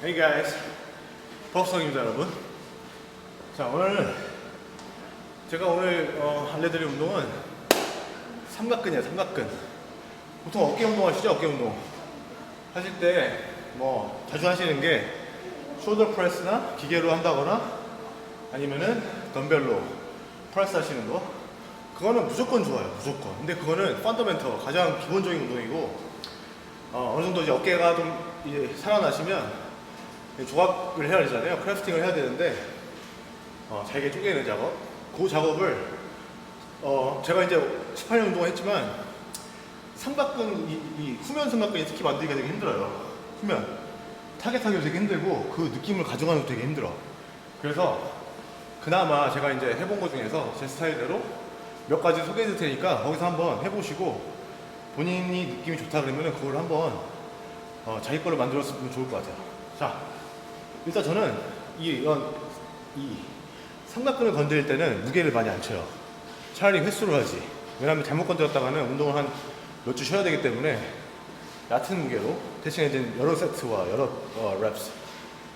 Hey guys, 법성입니다 여러분. 자 오늘 제가 오늘 어, 알려드릴 운동은 삼각근이에요 삼각근. 보통 어깨 운동 하시죠 어깨 운동. 하실 때 뭐 자주 하시는 게 숄더 프레스나 기계로 한다거나 아니면은 덤벨로 프레스 하시는 거. 그거는 무조건 좋아요 무조건. 근데 그거는 펀더멘터 가장 기본적인 운동이고 어, 어느 정도 이제 어깨가 좀 이제 살아나시면 조각을 해야 되잖아요. 크래프팅을 해야 되는데 어, 잘게 쪼개는 작업. 그 작업을 어, 제가 이제 18년 운동을 했지만 삼각근 이, 이 후면 삼각근이 특히 만들기가 되게 힘들어요. 후면 타겟하기도 되게 힘들고 그 느낌을 가져가는 것도 되게 힘들어. 그래서 그나마 제가 이제 해본 것 중에서 제 스타일대로 몇 가지 소개해 드릴 테니까 거기서 한번 해보시고 본인이 느낌이 좋다 그러면은 그걸 한번 어, 자기 걸로 만들었으면 좋을 것 같아요. 자, 일단 저는 이, 이런 이 삼각근을 건드릴 때는 무게를 많이 안 쳐요. 차라리 횟수를 하지. 왜냐하면 잘못 건드렸다가는 운동을 한 몇 주 쉬어야 되기 때문에 얕은 무게로 대신에 이제 여러 세트와 여러 어, 랩스,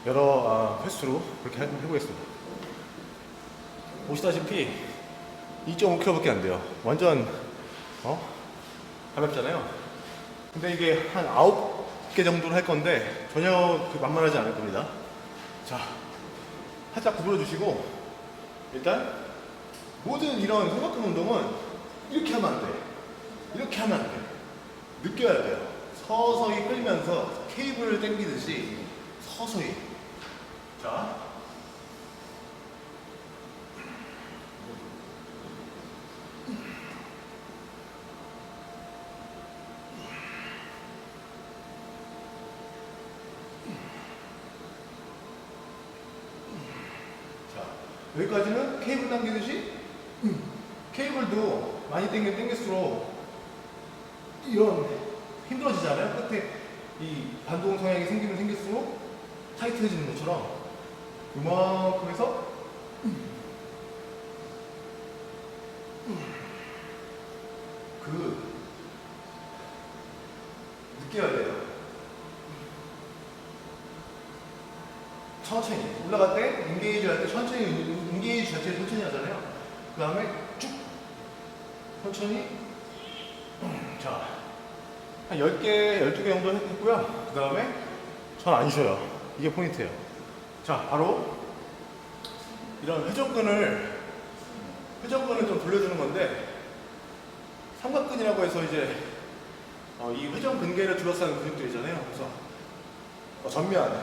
여러 어, 횟수로 그렇게 해, 해보겠습니다. 보시다시피 2.5kg밖에 안 돼요. 완전 어? 가볍잖아요. 근데 이게 한 9개 정도를 할 건데 전혀 그 만만하지 않을 겁니다. 자, 살짝 구부려 주시고 일단 모든 이런 삼각근 운동은 이렇게 하면 안 돼. 이렇게 하면 안 돼. 느껴야 돼요. 서서히 끌면서 케이블을 당기듯이 서서히. 자. 자, 여기까지는 케이블 당기듯이? 케이블도 많이 당겨 당길수록 이런 힘들어지잖아요. 끝에 이 반동 성향이 생기면 생길수록 타이트해지는 것처럼. 이만큼 해서? 그 느껴야 돼요. 천천히. 올라갈 때 인게이지 할 때 천천히 인게이지 자체를 천천히 하잖아요. 그 다음에 쭉 천천히 자, 한 10개, 12개 정도 했고요. 그 다음에 전 안 쉬어요. 이게 포인트예요. 자, 바로 이런 회전근을 회전근을 좀 돌려주는 건데 삼각근이라고 해서 이제 어, 이 회전 근개를 둘러싸는 근육들 있잖아요. 그래서 어, 전면,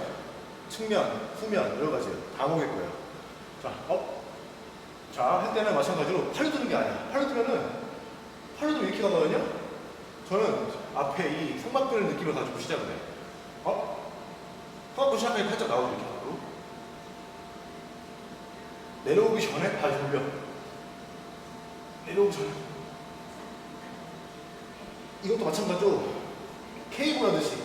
측면, 후면 여러 가지 다 거예요. 자, 업. 자, 할 때는 마찬가지로 팔로 드는 게 아니야. 팔로 들면은 팔로도 이렇게 가거든요. 저는 앞에 이 삼각근의 느낌을 가지고 시작을 해. 업. 하고 시작하니까 살짝 나오죠 이렇게 앞으로. 내려오기 전에 발 돌려. 내려오기 전에. 이것도 마찬가지로 케이블 하듯이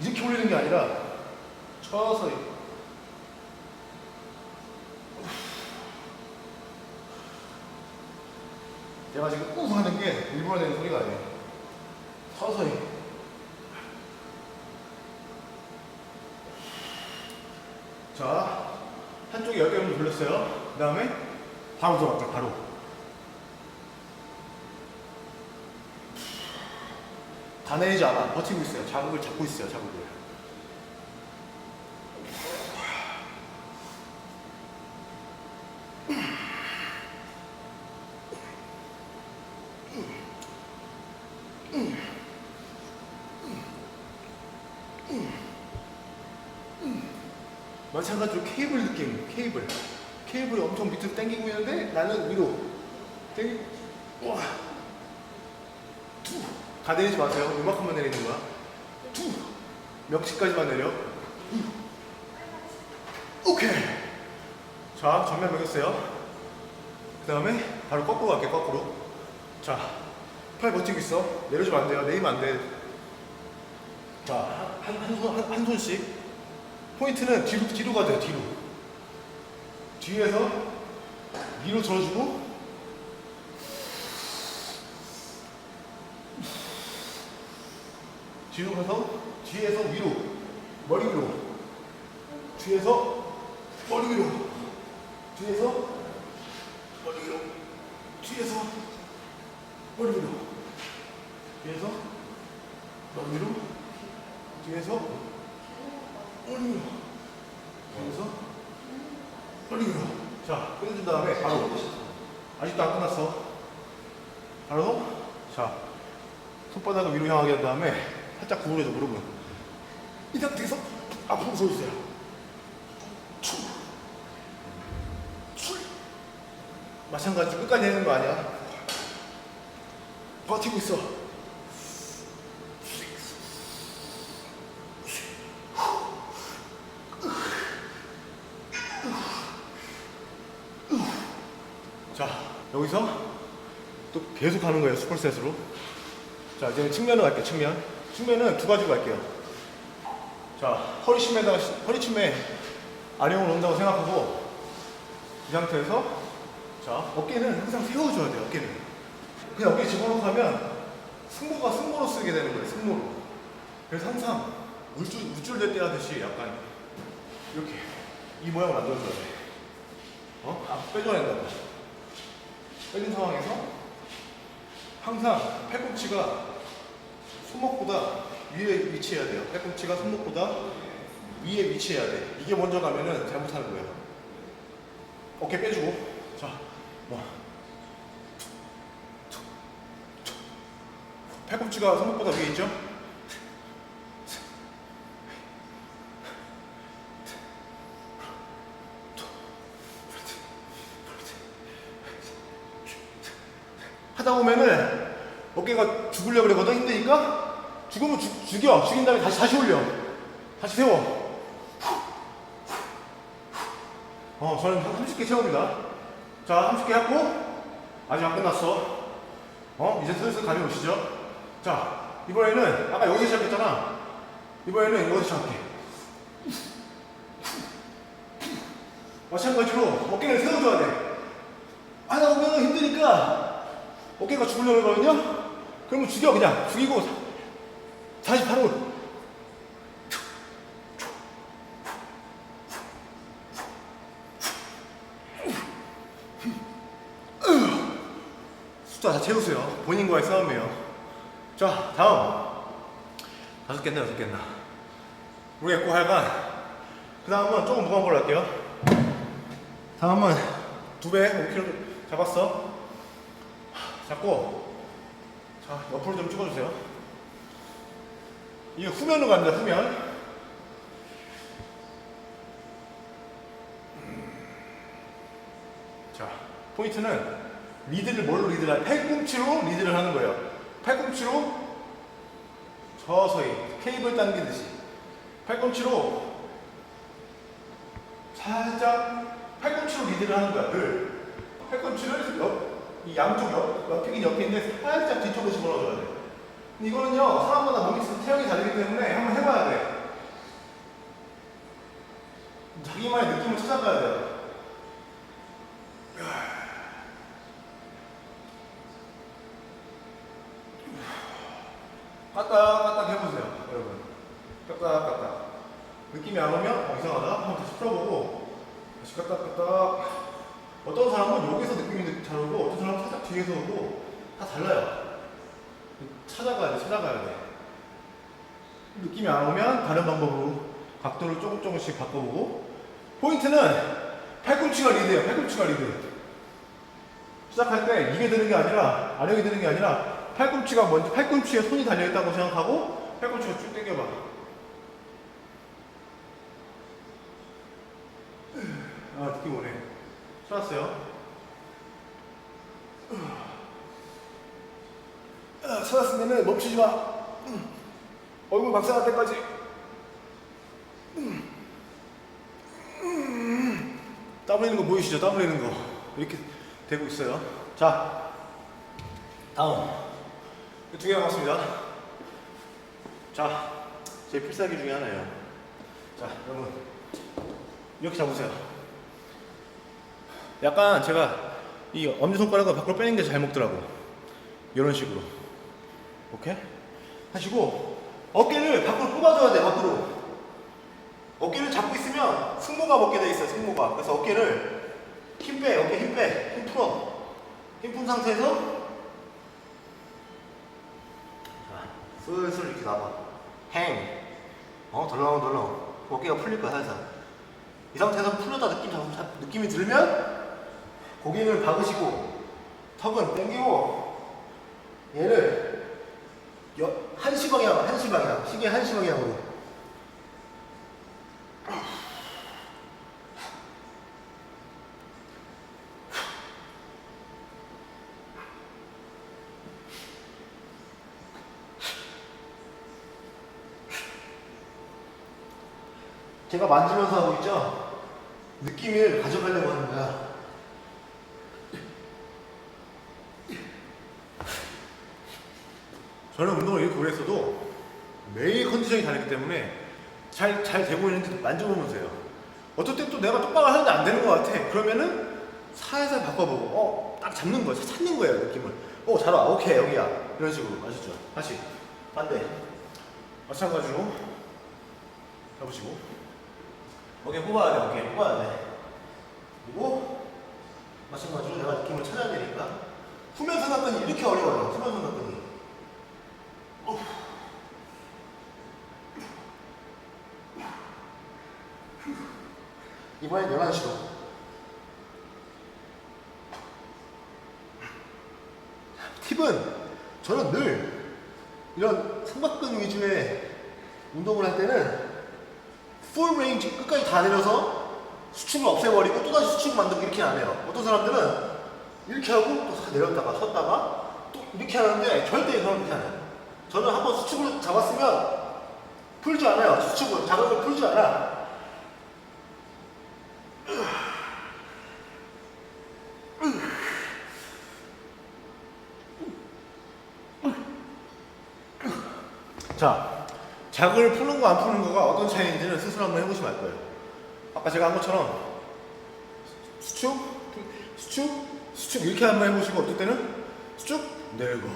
이렇게 올리는 게 아니라 서서 히 내가 지금 우 하는 게 일부러 내는 소리가 아니에요. 서서히. 자 한쪽에 10개 정도 돌렸어요. 그 다음에 바로 들어갈게요 바로. 다 내리지 않아. 버티고 있어요. 자극을 잡고 있어요 자극을 마찬가지로 케이블 느낌, 케이블. 케이블이 엄청 밑으로 당기고 있는데 나는 위로. 당기, 와. 두. 다 내리지 마세요. 이만큼만 내리는 거야. 두. 몇치까지만 내려. 이. 오케이. 자, 전면 먹였어요. 그 다음에 바로 거꾸로 갈게, 거꾸로. 자, 팔 버티고 있어. 내려주면 안 돼요. 내리면 안 돼. 자, 한, 한, 손, 한, 한 손씩. 포인트는 뒤로, 뒤로 가야 돼요, 뒤로. 뒤에서 위로 들어주고, 뒤로 가서 뒤에서 위로 머리 위로 뒤에서 머리 위로 뒤에서 머리 위로 뒤에서 머리 위로 뒤에서 위로 뒤에서 머리 위로 뒤에서 머리 위로 자 끝내준 다음에 바로 아직도 안 끝났어. 바로 자 손바닥을 위로 향하게 한 다음에 살짝 구부려줘 무릎은 이 상태에서 앞으로 서주세요. 출. 출. 마찬가지로 끝까지 내는 거 아니야 버티고 있어. 자 여기서 또 계속 하는 거예요 슈퍼셋으로. 자 이제 측면으로 갈게요 측면. 측면은 두 가지로 갈게요. 자 허리 침에다가 시- 허리 침에 아령을 온다고 생각하고 이 상태에서 자 어깨는 항상 세워줘야 돼요 어깨는 그냥 어깨 집어넣고 하면 승모가 승모로 쓰게 되는 거예요 승모로 그래서 항상 물줄 물줄될 때 하듯이 약간 이렇게 이 모양을 만들어줘야 돼 어? 아, 빼줘야 된다고 빼진 상황에서 항상 팔꿈치가 손목보다 위에 위치해야 돼요. 팔꿈치가 손목보다 위에 위치해야 돼. 이게 먼저 가면은 잘못하는 거예요. 어깨 빼주고. 자, 뭐. 팔꿈치가 손목보다 위에 있죠? 하다 보면은 어깨가 죽으려고 그러거든? 힘드니까? 죽으면 죽, 죽여. 죽인 다음에 다시 다시 올려. 다시 세워. 어 저는 한 30개 채웁니다. 자 30개 하고 아직 안 끝났어. 어 이제 슬슬 감이 오시죠 자 이번에는 아까 여기서 시작했잖아. 이번에는 여기서 시작할게. 마찬가지로 어깨를 세워줘야 돼. 하다 보면 힘드니까 어깨가 죽으려고 그러거든요? 그러면 죽여 그냥. 죽이고 다시 바로 숫자 다 채우세요. 본인과의 싸움이에요 자 다음. 다섯 개나 여섯 개나? 모르겠고 하여간 그 다음은 조금 무거운 걸로 할게요. 다음은 두 배 5kg 잡았어. 잡고. 자 옆으로 좀 찍어주세요. 이게 후면으로 갑니다 후면. 자 포인트는 리드를 뭘로 리드를 하냐 팔꿈치로 리드를 하는 거예요 팔꿈치로 서서히 케이블 당기듯이 팔꿈치로 살짝 팔꿈치로 리드를 하는 거야 늘 팔꿈치를 옆, 이 양쪽 옆, 옆이긴 옆인데 살짝 뒤쪽으로 집어넣어줘야 돼. 이거는요, 사람마다 몸이 체형이 다르기 때문에 한번 해봐야 돼. 자기만의 느낌을 찾아가야 돼요. 까딱 까딱 해보세요, 여러분. 까딱 까딱. 느낌이 안 오면 어, 이상하다. 한번 다시 풀어보고 다시 까딱 까딱. 어떤 사람은 여기서 느낌이 잘 오고 어떤 사람은 살짝 뒤에서 오고 다 달라요. 찾아가야 돼, 찾아가야 돼. 느낌이 안 오면 다른 방법으로 각도를 조금 조금씩 바꿔보고 포인트는 팔꿈치가 리드예요. 팔꿈치가 리드. 시작할 때 이게 드는 게 아니라 아령이 드는 게 아니라 팔꿈치가 먼저 팔꿈치에 손이 달려 있다고 생각하고 팔꿈치가 쭉 당겨봐. 아 느낌 오네. 찾았어요. 아, 찾았으면은 멈추지 마. 음. 얼굴 박살날 때까지. 땀 흘리는 거 보이시죠? 땀 흘리는 거. 이렇게 되고 있어요. 자, 다음. 두 개 남았습니다. 자, 제 필살기 중에 하나예요. 자, 여러분. 이렇게 잡으세요. 약간 제가 이 엄지손가락을 밖으로 빼는 게 잘 먹더라고. 이런 식으로. 오케이? 하시고 어깨를 밖으로 뽑아줘야 돼 밖으로 어깨를 잡고 있으면 승모가 먹게 돼 있어요 승모가 그래서 어깨를 힘 빼 어깨 힘 빼 힘 풀어 힘 푼 상태에서 슬슬 이렇게 나와. 행어 덜렁 덜렁 어깨가 풀릴 거야 살살. 이 상태에서 풀렸다 느낌 느낌이 들면 고개를 박으시고 턱은 당기고 얘를 여, 한시 방향, 한시 방향, 시계 한시 방향으로. 제가 만지면서 하고 있죠? 느낌을 가져가려고 하는 거야. 저는 운동을 이렇게 오래 했어도 매일 컨디션이 다르기 때문에 잘, 잘 되고 있는지 만져보면서 해요. 어떨 때 또 내가 똑바로 하는데 안 되는 것 같아. 그러면은 살살 바꿔보고, 어, 딱 잡는 거야. 찾는 거예요, 느낌을. 어, 잘 와. 오케이, 여기야. 이런 식으로. 아시죠? 다시. 반대. 마찬가지로. 잡으시고. 어깨 뽑아야 돼, 어깨. 뽑아야 돼. 그리고, 마찬가지로 내가 느낌을 찾아야 되니까. 후면 삼각근이 이렇게 어려워요. 후면 삼각근이. 이번엔 11시로. 팁은 저는 늘 이런 삼각근 위주의 운동을 할 때는 풀 레인지 끝까지 다 내려서 수축을 없애버리고 또다시 수축 만들고 이렇게 안 해요. 어떤 사람들은 이렇게 하고 또 내렸다가 섰다가 또 이렇게 하는데 절대 그렇게 안 해요. 저는 한번 수축을 잡았으면 풀지 않아요. 수축을 자극을 풀지 않아. 자, 자극을 푸는 거 안 푸는 거가 어떤 차이인지는 스스로 한번 해보시면 알 거예요. 아까 제가 한 것처럼 수축, 수축, 수축 이렇게 한번 해보시고 어떨 때는 수축 내리고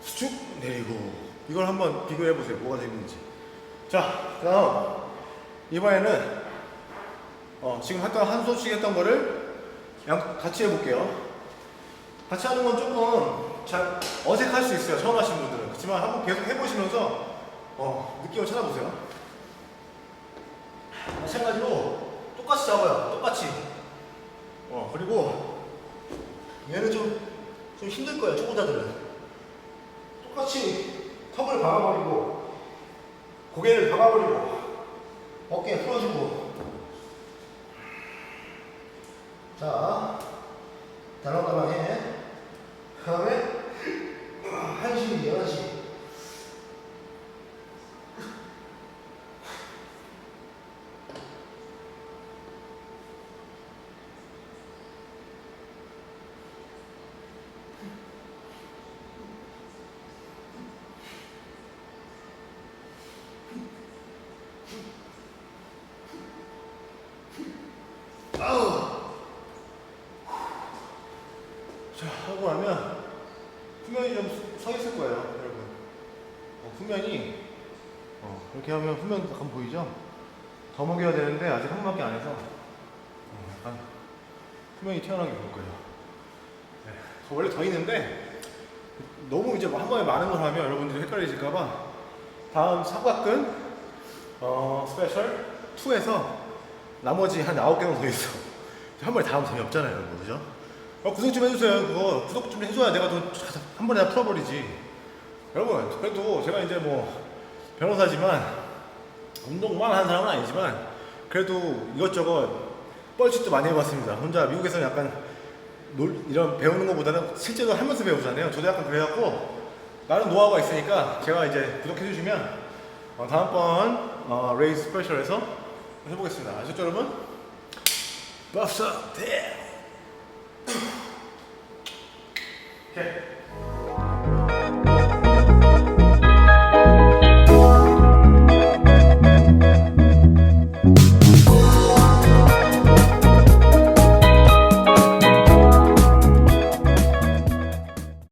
수축 내리고 이걸 한번 비교해 보세요. 뭐가 재밌는지. 자, 그다음 이번에는 어, 지금 했던 한 손씩 했던 거를 양, 같이 해볼게요. 같이 하는 건 조금 잘 어색할 수 있어요. 처음 하시는 분들은. 그렇지만 한번 계속 해보시면서 어, 느낌을 찾아보세요. 마찬가지로 똑같이 잡아요. 똑같이. 어, 그리고 얘는 좀, 좀 힘들 거예요. 초보자들은. 똑같이 턱을 박아버리고 고개를 박아버리고 어깨 풀어주고 자 달랑달랑 해 그 다음에 한시 열한시 자 하고 나면 후면이 좀 서 있을 거예요 여러분 어, 후면이 어, 이렇게 하면 후면 약간 보이죠? 더 먹여야 되는데 아직 한 바퀴 안 해서 어, 약간 후면이 튀어나온 게 보일 거예요 네, 저 원래 더 있는데 너무 이제 한 번에 많은 걸 하면 여러분들이 헷갈리실까봐 다음 삼각근 어, 스페셜 2에서 나머지 한 9개는 더 있어 한 번에 다 하면 재미없잖아요 여러분 그죠? 어, 구독 좀 해주세요. 그거 구독 좀 해줘야 내가 또한 번에 다 풀어버리지. 여러분, 그래도 제가 이제 뭐 변호사지만 운동만 하는 사람은 아니지만 그래도 이것저것 뻘짓도 많이 해봤습니다. 혼자 미국에서는 약간 놀, 이런 배우는 것보다는 실제로 하면서 배우잖아요. 저도 약간 그래갖고 나는 노하우가 있으니까 제가 이제 구독해주시면 어, 다음번 어, 레이스 스페셜에서 해보겠습니다. 아셨죠, 여러분? 밥사 대. 오케이.